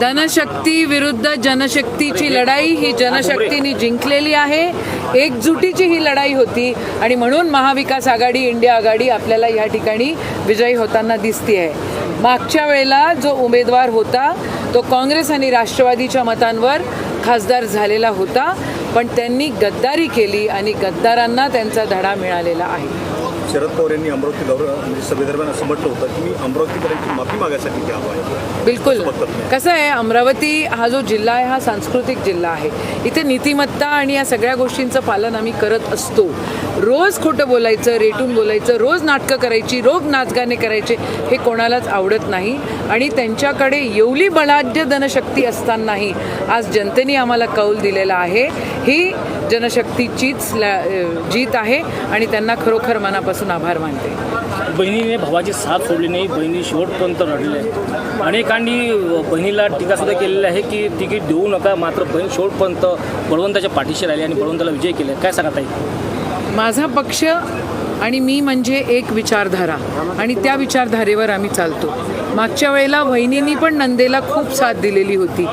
धनशक्ती विरुद्ध जनशक्तीची लढाई ही जनशक्तीने जिंकलेली आहे. एकजुटीची ही लढाई होती आणि म्हणून महाविकास आघाडी इंडिया आघाडी आपल्याला या ठिकाणी विजयी होताना दिसते आहे मागच्या वेळेला जो उमेदवार होता तो काँग्रेस आणि राष्ट्रवादीच्या मतांवर खासदार झालेला होता. पण त्यांनी गद्दारी केली आणि गद्दारांना त्यांचा धडा मिळालेला आहे. शरद पवार यांनी अमरावती दौरा म्हणजे सभेदरम्यान असं म्हटलं होतं की मी अमरावतीकरांची माफी मागायसाठी आलो आहे बिलकुल. कसं आहे अमरावती हा जो जिल्हा आहे हा सांस्कृतिक जिल्हा आहे. इथे नीतिमत्ता आणि या सगळ्या गोष्टींचं पालन आम्ही करत असतो. रोज खोटं बोलायचं रेटून बोलायचं रोज नाटकं करायची रोज नाचगाणे करायचे हे कोणालाच आवडत नाही. आणि त्यांच्याकडे एवढी बलाढ्य जनशक्ती असतानाही आज जनतेने आम्हाला कौल दिलेला आहे. ही जनशक्तीचीच ला- जीत आहे आणि त्यांना खरोखर मनापासून आभार मानते. बहिणीने भावाची साथ सोडली नाही बहिणी शेवटपर्यंत रडले. अनेकांनी बहिणीला टीकासुद्धा केलेली आहे की तिकीट देऊ नका मात्र बहीण शेवटपर्यंत बळवंताच्या पाठीशी राहिली आणि बळवंताला विजय केले. काय सांगत आहे माझा पक्ष आणि मी म्हणजे एक विचारधारा आणि त्या विचारधारेवर आम्ही चालतो. मागच्या वेळेला वहिनींनी पण नंदेला खूप साथ दिलेली होती.